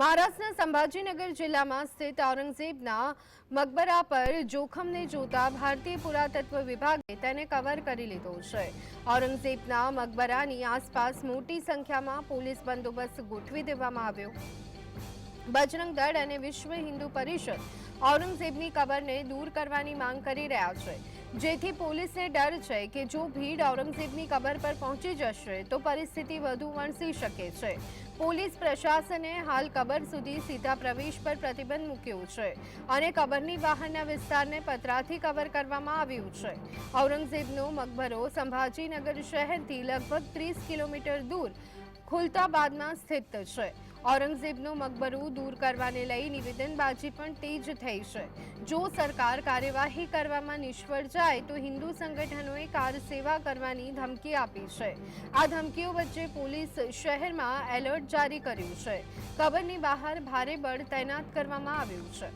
મહારાષ્ટ્રના સંભાજીનગર જિલ્લામાં સ્થિત ઔરંગઝેબના મકબરા પર જોખમને જોતા ભારતીય પુરાતત્વ વિભાગે તેને કવર કરી લીધો છે. ઔરંગઝેબના મકબરાની આસપાસ મોટી સંખ્યામાં પોલીસ બંદોબસ્ત ગોઠવી દેવામાં આવ્યો. બજરંગ દળ અને વિશ્વ હિન્દુ પરિષદ ઔરંગઝેબની કબરને દૂર કરવાની માંગ કરી રહ્યા છે. જેથી પોલીસને ડર છે કે જો ભીડ ઔરંગઝેબની કબર પર પહોંચી જશે, તો પરિસ્થિતિ વધુ વણસી શકે છે. પોલીસ પ્રશાસને હાલ કબર સુધી સીધા પ્રવેશ પર પ્રતિબંધ મૂક્યો છે અને કબરની બહારના વિસ્તારને પતરાથી કવર કરવામાં આવ્યું છે. ઔરંગઝેબનો મકબરો સંભાજીનગર શહેરથી લગભગ ત્રીસ કિલોમીટર દૂર ખુલતાબાદમાં સ્થિત છે. ઔરંગઝેબનો મકબરો દૂર કરવાને લઈ નિવેદનબાજી પણ તેજ થઈ છે. જો સરકાર કાર્યવાહી કરવામાં નિષ્ફળ જાય, તો હિન્દુ સંગઠનોએ કાર સેવા કરવાની ધમકી આપી છે. આ ધમકીઓ વચ્ચે પોલીસ શહેરમાં એલર્ટ જારી કર્યું છે. કબરની બહાર ભારે બળ તૈનાત કરવામાં આવ્યું છે.